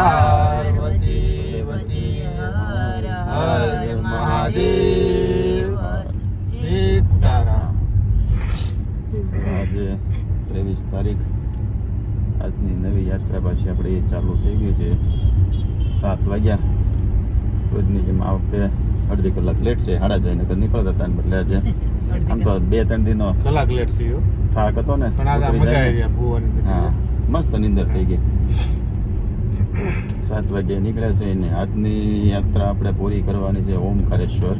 પાર્વતી વતી હર હર મહાદેવ. સીતારામ. આજે ત્રેવીસ તારીખ. આજની નવી યાત્રા પાછી આપણે ચાલુ થઈ ગઈ છે. સાત વાગ્યા. રોજની જેમ આ વખતે અડધી કલાક લેટ છે. સાડા છ નગર નીકળતા હતા બદલે આજે આમ તો બે ત્રણ દિનો કલાક લેટ થયો. થાક હતો ને. પણ આજે ઉતરી મજા આવી ને. હા. મસ્ત નિંદર થઈ ગઈ. સાત વાગે નીકળ્યા છે ને આજની યાત્રા આપણે પૂરી કરવાની છે ઓમકારેશ્વર.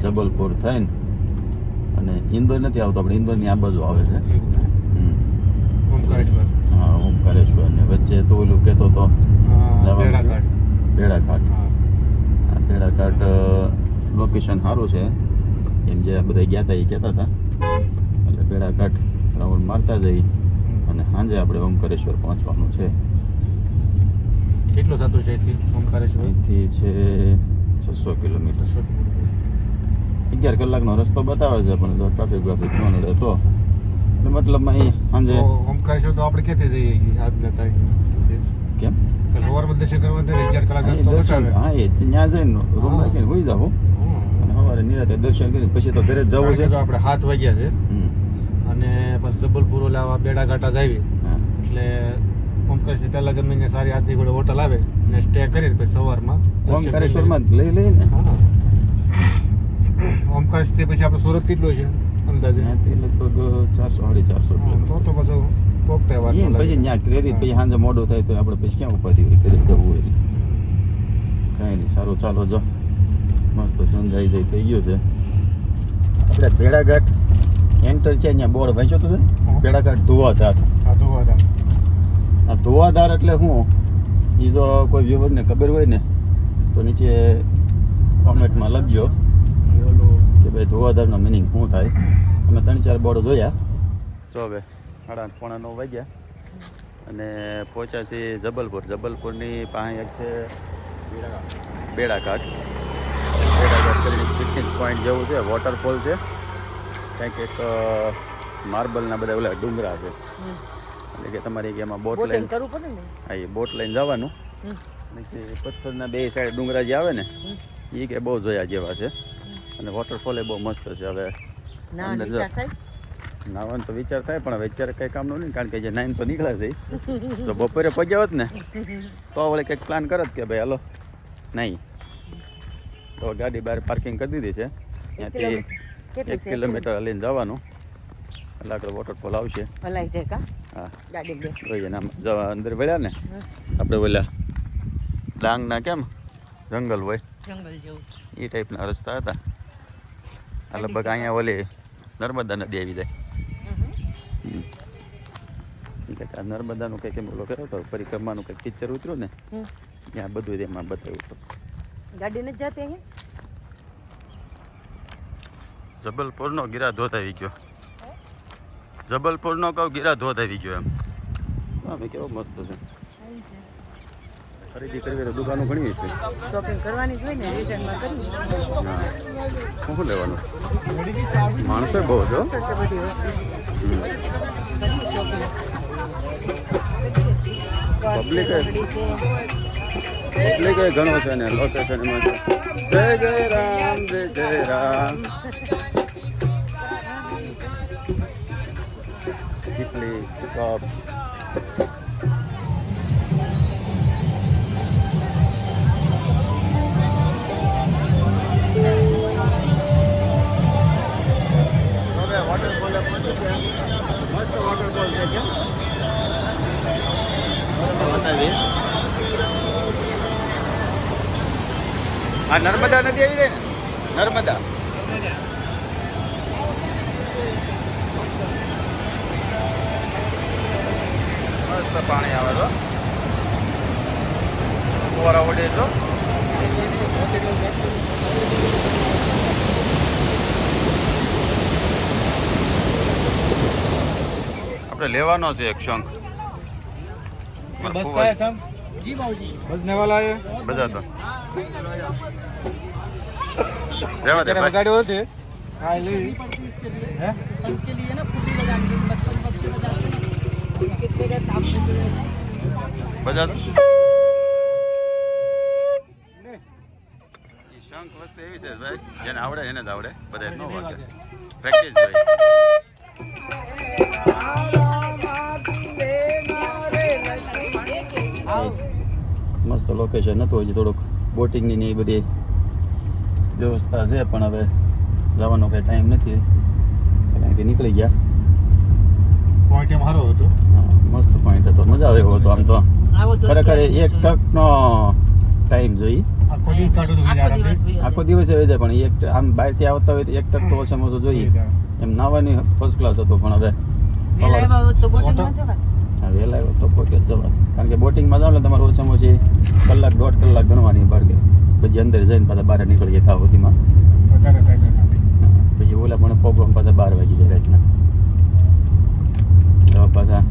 જબલપુર થઈને અને ઇન્દોર નથી આવતો આપણે ઇન્દોરની આ બાજુ આવે છે. ઓમકારેશ્વર. હા ઓમકારેશ્વર ને વચ્ચે તો ઓલું કહેતો તો. જવાનું છે. ભેડાઘાટ હા. આ ભેડાઘાટ લોકેશન સારું છે. એમ જે બધા ગયા હતા એ કહેતા હતા એટલે ભેડાઘાટ રાઉન્ડ મારતા જઈ. અને સાંજે આપણે ઓમકારેશ્વર પહોંચવાનું છે. કેટલું થતું છે અહીંથી? ઓમકારેશ્વર? અહીંથી છે છસો કિલોમીટર. અગિયાર કલાકનો રસ્તો બતાવે છે પણ જો ટ્રાફિક બ્રાફિક ન નડે તો. એટલે મતલબમાં અહીં સાંજે ઓમકારેશ્વર તો આપણે ક્યાંથી જઈએ? આજના ટાઈમ કેમ? સવારમાં દર્શન કરવા અગિયાર કલાક રસ્તો બતાવે. હા એ ત્યાં જઈને રૂમ રાખીને હોઈ જાવ સવારે નિરાતે દર્શન કરીને પછી તો ઘરે જવું છે. તો આપણે હાથ વાગ્યા છે. અને પછી જબલપુર ઓલા બેડાઘાટા જ આવી. એટલે ઓમકારેશ્વરની પહેલા ગમે ને સારી આજની ગોળે હોટલ આવે ને સ્ટે કરીને પછી સવારમાં ઓમકારેશ્વરમાં લઈ લઈને. હા. ઓમકારેશ્વરથી પછી આપણે સુરત કેટલું છે અંદાજે? લગભગ ચારસો સાડી ચારસો તો તો પછી પોગતા વાર પછી ત્યાં ક્રેડિટ પછી સાંજે મોડું થાય તો આપણે પછી ક્યાં ઉપાધિ હોય ક્રેડિટ જવું હોય. કાંઈ નહીં સારું ચાલો જો. મસ્ત સનરાઈઝ જાય થઈ ગયો છે. આપણે ભેડાઘાટ એન્ટર છે અહીંયા બોર્ડ વાંચ્યો તો. ભેડાઘાટ ધોવાધાર. હા તો વાંધો આ ધોવાધાર એટલે શું એ જો કોઈ વ્યૂવરને ખબર હોય ને, તો નીચે કોમેન્ટમાં લખજો કે ભાઈ ધોવાધારનો મિનિંગ શું થાય. અમે ત્રણ ચાર બોર્ડ જોયા. જો હવે સાડા પોણા નવ વાગ્યા અને પહોંચ્યા છે જબલપુર. જબલપુરની પાસે એક છે બેડાઘાટ. બેડાઘાટ કરીને પિકનિક પોઈન્ટ જેવું છે વોટરફોલ છે. કંઈક એક માર્બલના બધા ઓલા ડુંગરા છે. એટલે કે તમારે એમાં બોટ લઈને કરવું પડે ને? હા એ બોટ લઈને જવાનું. પથ્થરના બે સાઈડ ડુંગરા જે આવે ને એ કે બહુ જોયા જેવા છે. અને વોટરફોલ એ બહુ મસ્ત છે હવે. નાવાનો તો વિચાર થાય પણ હવે અત્યારે કંઈ કામનું નહીં કારણ કે જે નાઈન તો નીકળ્યા છે તો બપોરે પહોંચ્યા હોત ને તો વળી કંઈક પ્લાન કરત કે ભાઈ હાલો નહીં તો ગાડી બહાર પાર્કિંગ કરી દીધી છે. ત્યાંથી એક કિલોમીટર લઈને જવાનું. એટલે આગળ વોટરફોલ આવશે ભલાઈ છે કા? હા. ગાડી બે જોઈએ ને જવા અંદર વળ્યા ને આપણે ઓલા ડાંગના કેમ જંગલ હોય. જંગલ જેવું છે. એ ટાઈપના રસ્તા હતા. આ લગભગ અહીંયા ઓલી નર્મદા નદી આવી જાય. નર્મદાનું કંઈક એમ ઓલો કર્યો હતો પરિક્રમાનું કંઈક પિક્ચર ઉતર્યું ને. ત્યાં બધું એમાં બતાવ્યું હતું. ગાડી નથી જતી અહીંયા? જબલપુરનો ગીરા ધોધ આવી ગયો. જબલપુરનો કહું ગીરા ધોધ આવી ગયો એમ. અમે કેવો મસ્ત છે. ખરીદી કરવી તો દુકાનો ઘણી છે શોપિંગ કરવાની જ હોય ને રિટર્નમાં કરવી. શું લેવાનું? માણસો બહુ છો પબ્લિક પબ્લિક ઘણો છે ને લોકેશન એમાં જય જય રામ જય જય રામ. બતાવીએ આ નર્મદા નદી આવી જાય? ને નર્મદા. પાણી આવે તો ફુવારા વડે તો આપણે લેવાનો છે એક શંખ બધા તો રેવા દે ગાડીઓ છે હા લે હે બજા જેને આવડે એને જ આવડે બધા ન વાગે પ્રેક્ટિસ ભાઈ મસ્ત લોકેશન હતું હજી થોડુંક. બોટિંગની ને એ બધી વ્યવસ્થા છે, પણ હવે જવાનો કંઈ ટાઈમ નથી. અહીંથી નીકળી ગયા. પોઈન્ટ એમ સારો હતો. મસ્ત પોઈન્ટ હતો. મજા આવે એવો હતો આમ તો. ખરેખર એક ટકનો ટાઈમ જોઈ આખો દિવસ એવી જાય પણ એક આમ બહારથી આવતા હોય તો એક ટક તો ઓછામાં ઓછો જોઈએ. એમ નાવાની ફર્સ્ટ ક્લાસ હતો પણ હવે વહેલા આવ્યા તો પોતે જવા કારણ કે બોટિંગમાં જાવ ને તમારે ઓછામાં ઓછી કલાક દોઢ કલાક ગણવાની બાળકે. પછી અંદર જઈને પાછા બહાર નીકળી ગયા નથી. પછી ઓલા પણ પ્રોગ્રામ પાછા બાર વાગી જાય રાતના. તો પાછા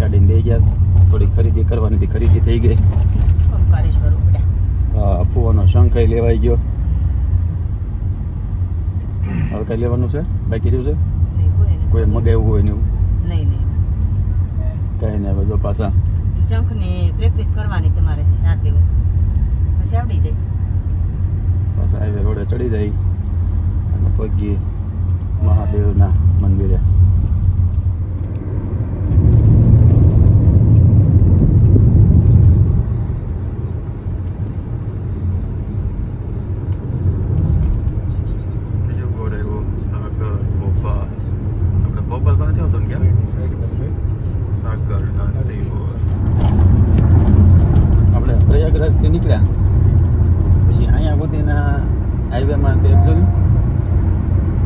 ગાડીને લઈ ગયા. થોડી ખરીદી કરવાની હતી. ખરીદી થઈ ગઈ. હા ફૂવાનો શંખ લેવાઈ ગયો. હવે કઈ લેવાનું છે? બાકી રહ્યું છે? કોઈ મગાવ્યું હોય ને એવું? કઈ નહીં હવે જો પાછા. શંખની પ્રેક્ટિસ કરવાની તમારે સાત દિવસ. પછી આવડી જાય. પાછા હાઈવે રોડે ચડી જાય. અને પગી મહાદેવના મંદિરે કયો ગોળ આવ્યો સાગર બોપા આપણે બોપલ તો નથી આવતો ને ક્યાં સાગર નાસીવો આપણે પ્રયાગરાજથી નીકળ્યા પછી અહીંયા સુધીના હાઈવેમાં તે જોયું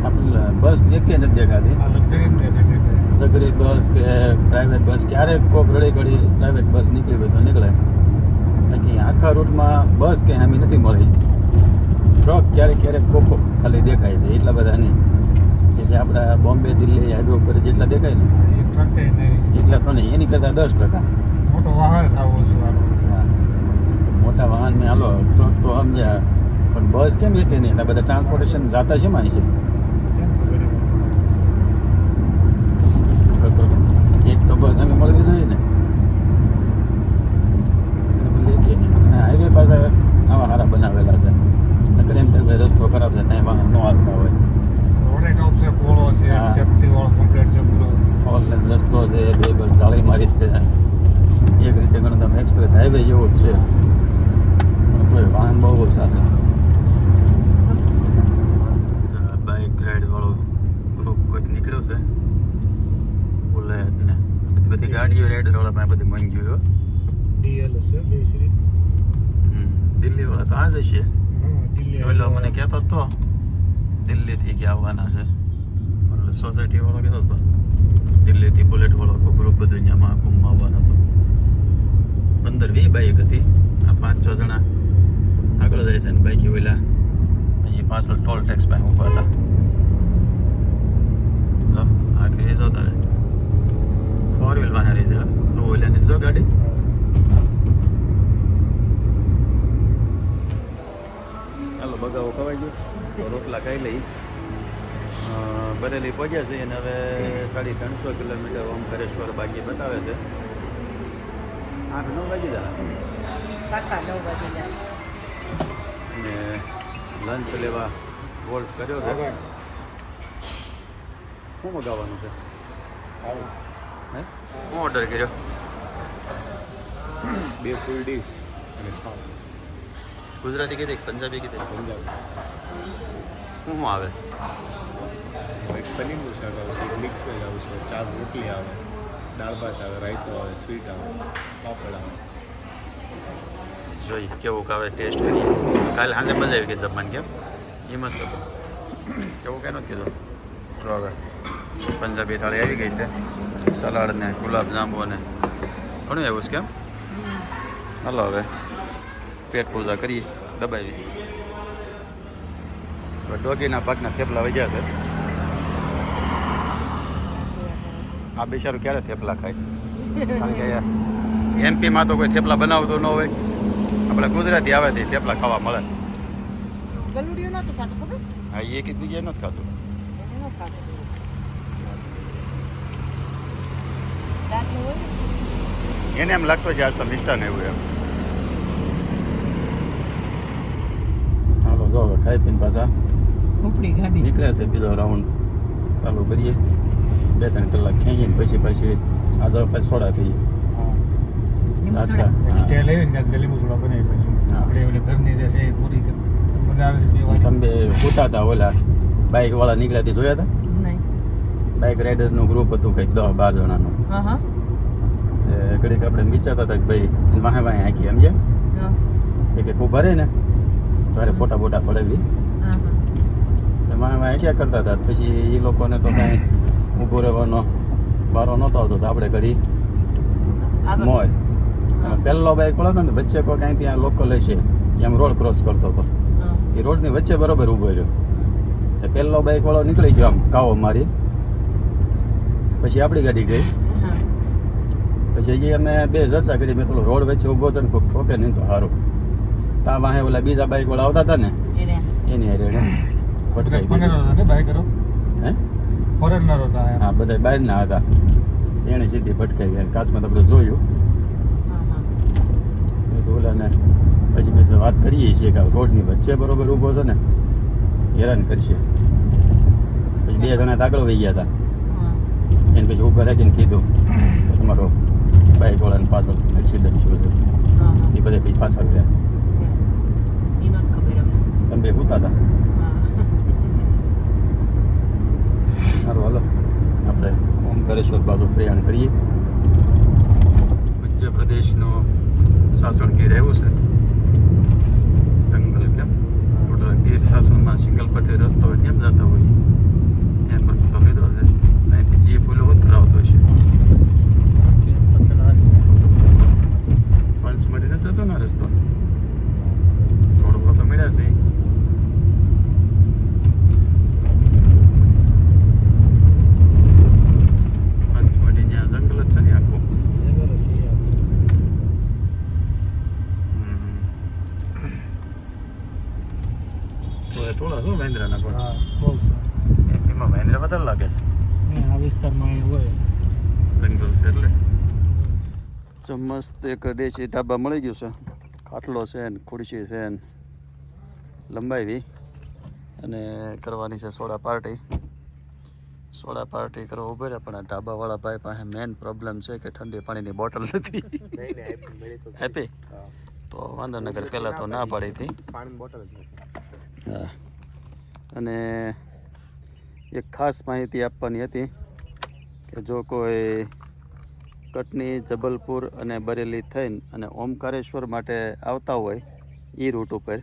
આપણે બસ એકે નથી દેખાતી આ લક્ઝરી ને દેખે સગરી બસ કે પ્રાઇવેટ બસ ક્યારેક કોક રડી ઘડી પ્રાઇવેટ બસ નીકળી હોય તો નીકળે. બાકી આખા રૂટમાં બસ કે હામી નથી મળી. ટ્રક ક્યારેક ક્યારેક કોક કોક ખાલી દેખાય છે એટલા બધા નહીં. કે જે આપણા બોમ્બે દિલ્હી હાઈવે ઉપર જેટલા દેખાય ને એટલા તો નહીં એની કરતાં દસ ટકા. મોટો વાહન. મોટા વાહન મેં હાલો ટ્રક તો સમજ્યા. પણ બસ કેમ એક નહીં? એટલા બધા ટ્રાન્સપોર્ટેશન જાતા છે માં છે કેમ ખબર હવે? કરતો હતો એક તો બસ અમે મળવી જોઈએ ને બોલીએ અને હાઈવે પાસે આવા સારા બનાવેલા છે. નકર એમ થાય રસ્તો ખરાબ છે ત્યાં વાહન ન આવતા હોય. રોડે ટોપ છે પોળો છે. સેફટી વાળો કમ્પ્લીટ છે પૂરો ઓનલાઈન રસ્તો છે બે બસ જાળી મારી જ છે. એક રીતે ગણો તમે એક્સપ્રેસ હાઈવે જેવો જ છે. કોઈ વાહન બહુ ઓછા છે બાઇક રાઈડ વાળો ગ્રુપ કોઈક નીકળ્યો છે બુલેટ ને બધી ગાડીઓ રેડ વાળા બધી મંગ્યું ગયો ડીએલ હશે બે શ્રી દિલ્હી વાળા તો આ જ હશે. દિલ્હી પેલો મને કહેતો હતો દિલ્હીથી કે આવવાના છે. એટલે સોસાયટી વાળો કહેતો હતો દિલ્હીથી બુલેટ વાળો ગ્રુપ બધું અહીંયા મહાકુંભમાં આવવાનો હતો. પંદર વી બાઈક હતી આ પાંચ છ જણા આગળ જાય છે ને બાઈક ઓલા અહીં પાછળ ટોલ ટેક્સ પાસે ઊભા હતા. આ કે જો તારે. ફોર વ્હીલ રહી છે તો ઓલાની જો ગાડી ચાલો બગાવો ખવાઈ ગયો તો રોટલા ખાઈ લઈ બરેલી પહોંચ્યા છે અને હવે સાડી ત્રણસો કિલોમીટર ઓમકારેશ્વર બાકી બતાવે છે આઠ નવ વાગી જાય અને લંચ લેવા વોલ્ટ કર્યો છે શું મગાવવાનું છે હે શું ઓર્ડર કર્યો? બે ફૂલ ડીશ અને છાસ ગુજરાતી કીધી પંજાબી કીધી? પંજાબ. હું શું આવે છે? એક પનીરનું શાક આવે છે મિક્સ વેજ આવશે ચાર રોટલી આવે દાળ ભાત આવે રાયતો આવે સ્વીટ આવે પાપડ આવે. જોઈએ કેવું કાવે ટેસ્ટ કરીએ. કાલે સાંજે મજા આવી ગઈ જમવાની કેમ? એ મસ્ત હતું. કેવું કંઈ નથી કીધું? તો હવે પંજાબી થાળી આવી ગઈ છે. સલાડ ને ગુલાબજાંબુ ને ઘણું એવું છે કેમ? હાલો હવે પેટ પૂજા કરીએ દબાવી ડોગીના પાકના થેપલા વજ્યા છે. આ બિચારું ક્યારે થેપલા ખાય? કારણ કે એમપીમાં તો કોઈ થેપલા બનાવતો ન હોય. આપણે ગુજરાતી આવે તે થેપલા ખાવા મળે. હા એ કીધી જગ્યાએ નથી ખાતું એને નહોતું ખાતું દાંતનું હોય ને? એને એમ લાગતો છે આજ તો મિષ્ટાન એવું એમ. હાલો જો હવે ખાઈ પીને પાછા ઉપડી ગાડી. નીકળ્યા છે બીજો રાઉન્ડ ચાલુ કરીએ. બે ત્રણ કલાક ખેંચીને પછી પછી આજે પછી સોડા પીએ અચ્છા સોડા. હા. સ્ટેલ આવી ને ત્યાં લીંબુ સોડા બનાવી પછી. આપણે ઓલી ઘરની જે છે એ પૂરી મજા આવે છે તમે હતા ઓલા બાઇક વાળા નીકળ્યા જોયા હતા? બાઇક રાઇડરનું ગ્રુપ હતું કંઈક દસ બાર જણાનું. હા હા. ઘડીક આપણે વિચારતા હતા કે ભાઈ વાહે વાહે આંખી સમજ્યા? હા. એ કે ખૂબ ભરે ને તારે ફોટા બોટા પડાવી. વાહે વાહે ક્યાં કરતા હતા. પછી એ લોકોને તો કાંઈ ઊભો રહેવાનો વારો નહોતો આવતો તો આપણે કરી મોય. પહેલો બાઈક હતો ને વચ્ચે કોઈ કાંઈ ત્યાં લોકલ હશે એમ રોડ ક્રોસ કરતો હતો. એ રોડની વચ્ચે બરોબર ઊભો રહ્યો. પહેલો બાઈક વાળો નીકળી ગયો આમ કાવો મારી. પછી આપણી ગાડી ગઈ. પછી હજી અમે બે ચર્ચા કરી મેં પેલો રોડ વચ્ચે ઊભો હતો ને કોઈ ઠોકે નહીં તો સારું તા વાહે ઓલા બીજા બાઇક વાળા આવતા હતા ને એની. હારે પટકાઈ ભટકાઈ દીધી. હતા બાઈક હે? ફોરેનરો હતા હા બધા બહારના હતા. એણે સીધી ભટકાઈ ગયા કાચમાં તો આપણે જોયું. હા હા. તો ઓલાને પછી મેં વાત કરીએ છીએ કે આ રોડની વચ્ચે બરોબર ઊભો છે ને હેરાન કરશે. પછી બે જણા તો આગળ વહી ગયા હતા. એને પછી ઊભા રાખીને કીધું તમારો બાઇક વાળાને પાછળ એક્સિડન્ટ થયો છે એ બધે પછી પાછા અમને તમે બે હતા હા સારું હાલો આપણે ઓમકારેશ્વર બાજુ પ્રયાણ કરીએ મધ્યપ્રદેશનો સાસણ ગીર આવ્યું છે જંગલ કેમ ટોટલ ગીર સાસણમાં સિંગલ પટ્ટી રસ્તો હોય એમ જતા હોઈએ એમ રસ્તો લીધો છે અહીંથી જીપ ઓલો ઉતરાવતો છે પંચમઢી નથી જતો ને રસ્તો થોડોક તો મળ્યા છે. ને થોડા શું મહેન્દ્રના પણ. હા બહુ એમપીમાં મહેન્દ્ર વધારે લાગે છે. ને આ વિસ્તારમાં હોય. જંગલ છે એટલે. મસ્ત એક દેશી ઢાબા મળી ગયું છે. ખાટલો છે ને ખુરશી છે ને લંબાવી અને કરવાની છે સોડા પાર્ટી. સોડા પાર્ટી કરવા ઉભે રહ્યા પણ આ ઢાબાવાળા ભાઈ પાસે મેન પ્રોબ્લેમ છે કે ઠંડી પાણીની બોટલ નથી. હેપી તો. વાંધોનગર પહેલાં તો ના પાડી હતી. બોટલ હા. અને એક ખાસ માહિતી આપવાની હતી કે જો કોઈ કટની, જબલપુર અને બરેલી થઈને અને ઓમકારેશ્વર માટે આવતા હોય એ રૂટ ઉપર.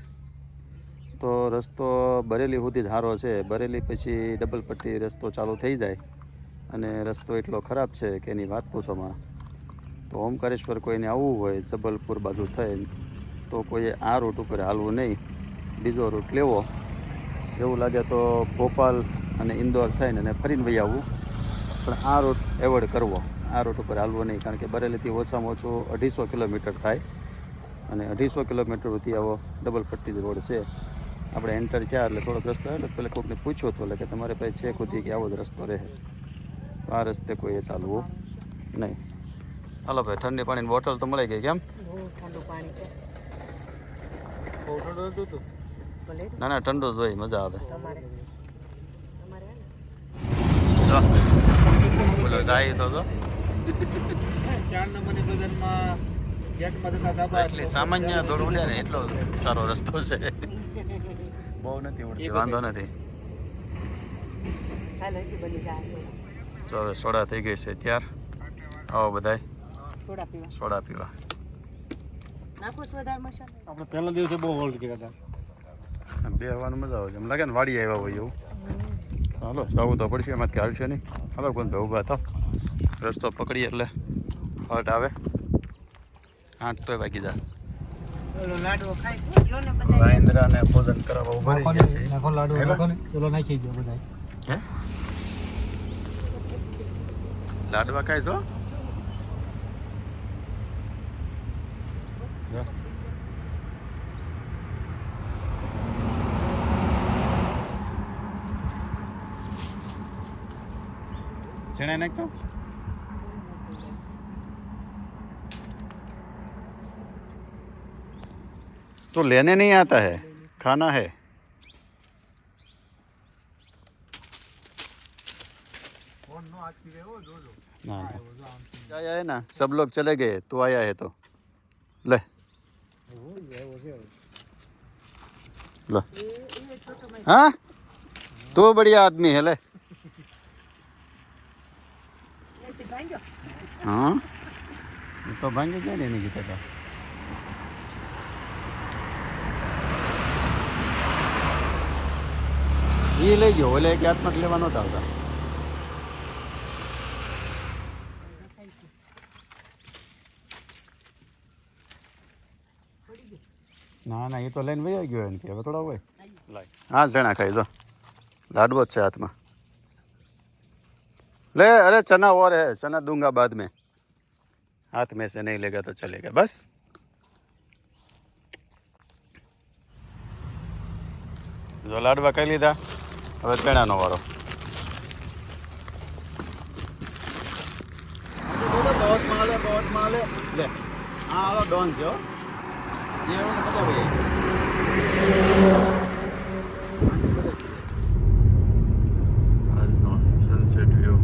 તો રસ્તો બરેલી સુધી જ સારો છે. બરેલી પછી ડબલ પટ્ટી રસ્તો ચાલુ થઈ જાય અને રસ્તો એટલો ખરાબ છે કે એની વાત પૂછોમાં. તો ઓમકારેશ્વર કોઈને આવવું હોય, જબલપુર બાજુ થઈને, તો કોઈએ આ રૂટ ઉપર હાલવું નહીં. બીજો રૂટ લેવો. એવું લાગે તો ભોપાલ અને ઇન્દોર થઈને અને ફરીને વહી આવવું. પણ આ રૂટ એવોર્ડ કરવો. આ રૂટ ઉપર હાલવો નહીં કારણ કે બરેલીથી ઓછામાં ઓછું અઢીસો કિલોમીટર થાય અને અઢીસો કિલોમીટર સુધી આવો ડબલ પટ્ટી રોડ છે આપણે એન્ટર થયા એટલે થોડોક રસ્તો એટલે પેલા કોઈકને પૂછ્યું હતું એટલે કે તમારે પાસે છે કુદી કે આવો જ રસ્તો રહે. તો આ રસ્તે કોઈએ ચાલવું નહીં. હાલો ભાઈ ઠંડી પાણીની બોટલ તો મળી ગઈ કેમ? ઠંડુ પાણી છે. બહુ ઠંડુ હતું? ના ના ઠંડુ જ હોય મજા આવે. તમારે? તમારે હે ને? જો. બોલો જાય તો જો. ચાર નંબરની બજારમાં ગેટમાં જતા ધાબા એટલી સામાન્ય દોડ ઉડે ને એટલો સારો રસ્તો છે. બહુ નથી ઉડતી વાંધો નથી. હાલ જો હવે સોડા થઈ ગઈ છે ત્યાર. આવો બધાય. સોડા પીવા. સોડા પીવા. છો આપણે પહેલા દિવસે બહુ હોલ્ડ કર્યા હતા. બે હવાનું મજા આવે છે. એમ લાગે ને વાડી આવ્યા હોય એવું. હાલો જવું તો પડશે એમાંથી હાલશે નહીં. હાલો કોણ ભાઈ ઊભા થાવ રસ્તો પકડી એટલે ફટ આવે. આઠ તો વાગી જા ભોજન કરાવવા લાડવા ખાય છો? ચણા નાખતો तो लेने नहीं आता है। खाना है। ना ना। आया है ना। सब लोग चले गए तू आया है तो। ले। लो। हाँ? तू बढ़िया आदमी है ले। हाँ? ये तो भांगे क्या लेने की था એ લઈ ગયો એટલે એક હાથમાં લેવાનો નહોતા આવતા. ના ના, એ તો લઈને વહી ગયો એમ કે, હવે થોડા હોય. હા જણા ખાઈ દો લાડવો જ છે હાથમાં. લે, અરે ચના ઓર હે, ચના દૂંગા બાદ મેં. હાથ મેં સે નહીં લેગા તો ચલેગા, બસ. જો લાડવા કઈ લીધા. હવે ચણાનો વારો. ડોન છે એવું બધા ભાઈ સનસેટ વ્યૂ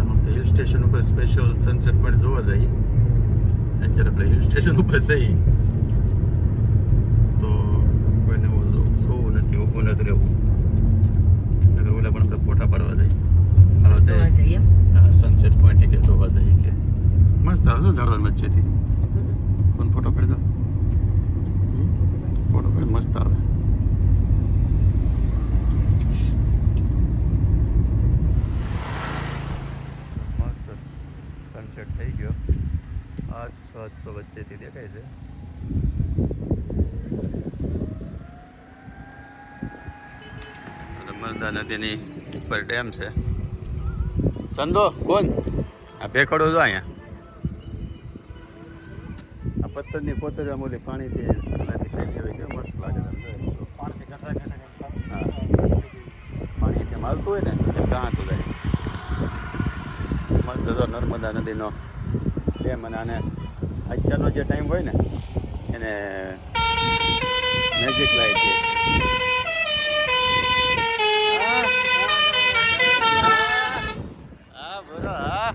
આમાં હિલ સ્ટેશન ઉપર સ્પેશિયલ સનસેટ પણ જોવા જઈએ. અત્યારે આપણે હિલ સ્ટેશન ઉપર જઈએ. તો કોઈને જોવું નથી, ઊભું નથી રહેવું નગર ઓલા પણ આપણે ફોટા પાડવા જઈએ હાલો જોવા જઈએ જઈએ હા સનસેટ પોઈન્ટ કે જોવા જઈએ કે? મસ્ત આવે છે ઝાડવાની વચ્ચેથી. કોણ ફોટો પાડી દો ફોટો પાડી મસ્ત આવે. મસ્ત સનસેટ થઈ ગયો. આઠસો આઠસો વચ્ચેથી દેખાય છે. નર્મદા નદીની ઉપર ડેમ છે. ચંદો કોણ? આ ભેખડો જો અહીંયા. આ પથ્થરની કોતરિયા મોલી પાણીથી મસ્ત લાગે. પાણી જેમ હાલતું હોય ને એમ ગાતું જાય મસ્ત હતો નર્મદા નદીનો ડેમ અને આને અત્યારનો જે ટાઈમ હોય ને એને મેજિક લાઈટ છે હા બરો હા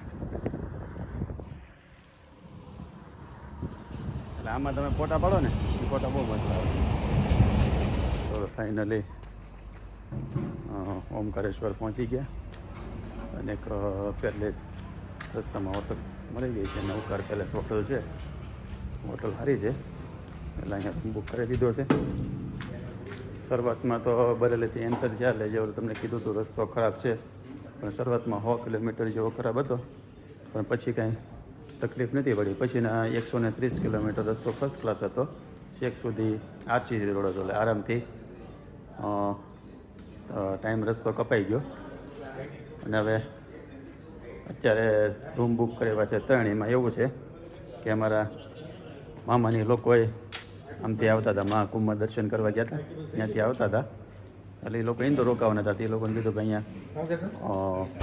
એટલે આમાં તમે ફોટા પાડો ને. એ ફોટા બહુ મસ્ત આવે. તો ફાઇનલી ઓમકારેશ્વર પહોંચી ગયા. અને એક પહેલે જ રસ્તામાં હોટલ મળી ગઈ છે. નવકાર પેલેસ હોટલ છે. હોટલ સારી છે. એટલે અહીંયા બુક કરી દીધો છે. શરૂઆતમાં તો બરેલીથી એન્ટર એટલે જેવું તમને કીધું હતું રસ્તો ખરાબ છે. પણ શરૂઆતમાં સો કિલોમીટર જેવો ખરાબ હતો. પણ પછી કાંઈ તકલીફ નથી પડી. પછીના એકસો ને ત્રીસ કિલોમીટર રસ્તો ફર્સ્ટ ક્લાસ હતો. છેક સુધી આરસી રોડ હતો. એટલે આરામથી ટાઈમ રસ્તો કપાઈ ગયો. અને હવે અત્યારે રૂમ બુક કરેલા છે ત્રણ એમાં એવું છે કે અમારા મામાની લોકોએ આમથી આવતા હતા. મહાકુંભમાં દર્શન કરવા ગયા હતા. ત્યાંથી આવતા હતા. એટલે એ લોકો ઇન્દોર રોકાવાના હતા તે લોકોને કીધું કે અહીંયા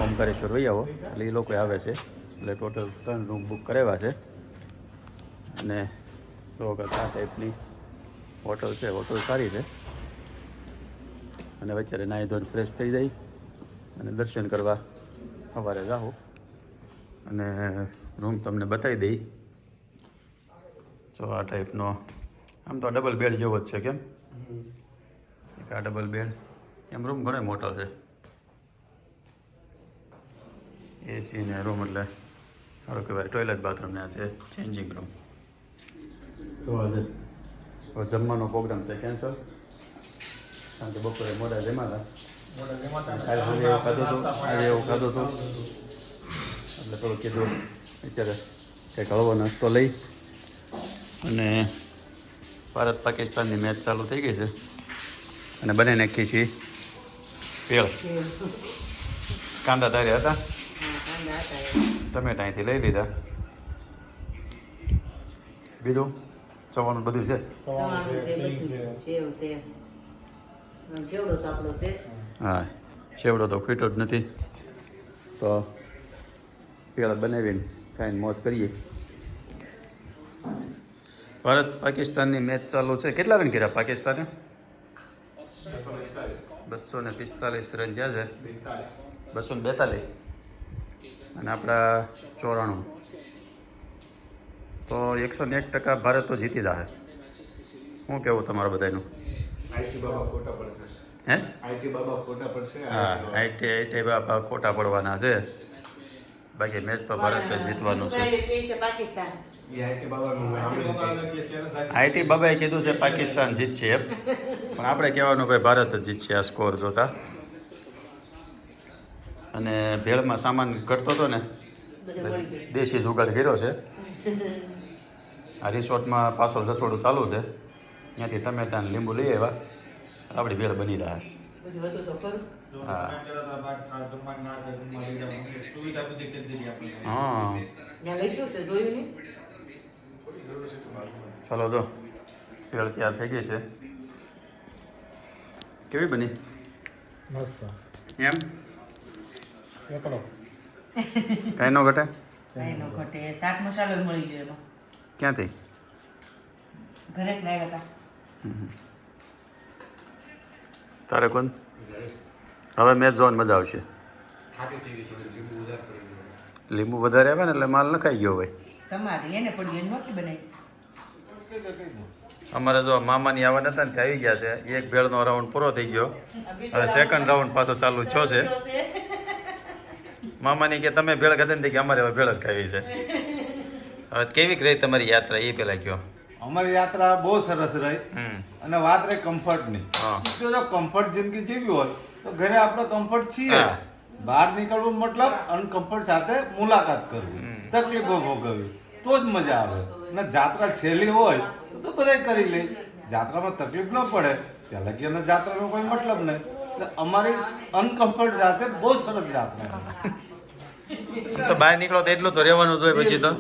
ઓમકારેશ્વર વહી આવો એટલે એ લોકો આવે છે. એટલે ટોટલ ત્રણ રૂમ બુક કરેલા છે. અને તો આ ટાઈપની હોટલ છે હોટલ સારી છે. અને અત્યારે નાહી ધોઈને ફ્રેશ થઈ જાય. અને દર્શન કરવા સવારે જાઓ અને રૂમ તમને બતાવી દઈ. જો આ ટાઈપનો આમ તો ડબલ બેડ જેવો જ છે કેમ? આ ડબલ બેડ એમ રૂમ ઘણો મોટો છે. એસી ને રૂમ એટલે સારું કહેવાય ટોયલેટ બાથરૂમ ને આ છે ચેન્જિંગ રૂમ તો આજે જમવાનો પ્રોગ્રામ છે કેન્સલ કારણ કે બપોરે મોડા જમાતા કાલે એવું ખાધું હતું આજે એવું ખાધું હતું એટલે થોડું કીધું અત્યારે કંઈક હળવો નાસ્તો લઈ અને ભારત પાકિસ્તાનની મેચ ચાલુ થઈ ગઈ છે અને બને નાખી છીએ પેળ કાંદા તારે હતા ટમેટા અહીંથી લઈ લીધા. બીજું? ચવાનું બધું છે? સવારનું બધું છે. હા છેવડો તો ખૂટ્યો જ નથી. તો પેલા બનાવીને ખાઈને મોજ કરીએ. ભારત પાકિસ્તાનની મેચ ચાલુ છે. કેટલા રન કર્યા પાકિસ્તાને? બસો ને પિસ્તાલીસ. રન થયા છે. બસો ને બેતાલીસ. અને આપણા ચોરાણું. તો એકસો ને એક ટકા ભારત તો જીતી જાહે શું કેવું તમારા બધાનું? આઈટી બાબા ખોટા પડશે. હે? આઈટી બાબા ખોટા પડશે. હા આઈટી આઈટી બાબા ખોટા પડવાના છે. બાકી મેચ તો ભારત જ જીતવાનું છે. આઈટી બાબાએ કીધું છે પાકિસ્તાન જીતશે એમ. પણ આપણે કહેવાનું ભાઈ ભારત જ જીતશે આ સ્કોર જોતા. અને ભેળમાં સામાન કરતો હતો ને દેશી જુગાડ કર્યો છે. આ રિસોર્ટમાં પાછળ રસોડું ચાલુ છે. ત્યાંથી ટમેટા ને લીંબુ લઈ આવ્યા. આપણી ભેળ બની રહ્યા. ચલો તો ભેળ તૈયાર થઈ ગઈ છે. કેવી બની? મસ્ત. એમ? એકલો. કાંઈ ન ઘટે? કાંઈ નો ઘટે. શાક મસાલો મળી ગયો એમાં. ક્યાંથી? ઘરે જ લાવ્યા હતા. તારે કોણ? હવે મેચ જોવાની મજા આવશે. લીંબુ વધારે પડી ગયું લીંબુ વધારે આવે ને એટલે માલ નખાઈ ગયો હોય. તમારી એને પણ નહોતી બનાવી. અમારે જો મામાની આવવાના હતા ને તે આવી ગયા છે. એક ભેળનો રાઉન્ડ પૂરો થઈ ગયો. હવે સેકન્ડ રાઉન્ડ પાછો ચાલુ થયો છે. મામાની કે તમે ભેળ ખાધી કે અમારે હવે ભેળ ખાવી છે. હવે કેવી રહી તમારી યાત્રા? એ પેલા કયો. અમારી યાત્રા બહુ સરસ રહી. અને વાત રહી કમ્ફર્ટની હા. જો કમ્ફર્ટ જિંદગી જીવી હોય તો ઘરે આપણે કમ્ફર્ટ છીએ. બહાર નીકળવું મતલબ અનકમ્ફર્ટ સાથે મુલાકાત કરવી. તકલીફો ભોગવવી. તો જ મજા આવે. અને જાત્રા છેલ્લી હોય તો બધા કરી લે. જાત્રામાં તકલીફ ન પડે. ત્યાં લગી અને જાત્રાનો કોઈ મતલબ નહીં. એટલે અમારી અનકમ્ફર્ટ સાથે બહુ સરસ જાત્રા. તો બહાર નીકળો તો એટલું તો રહેવાનું જ પછી તો.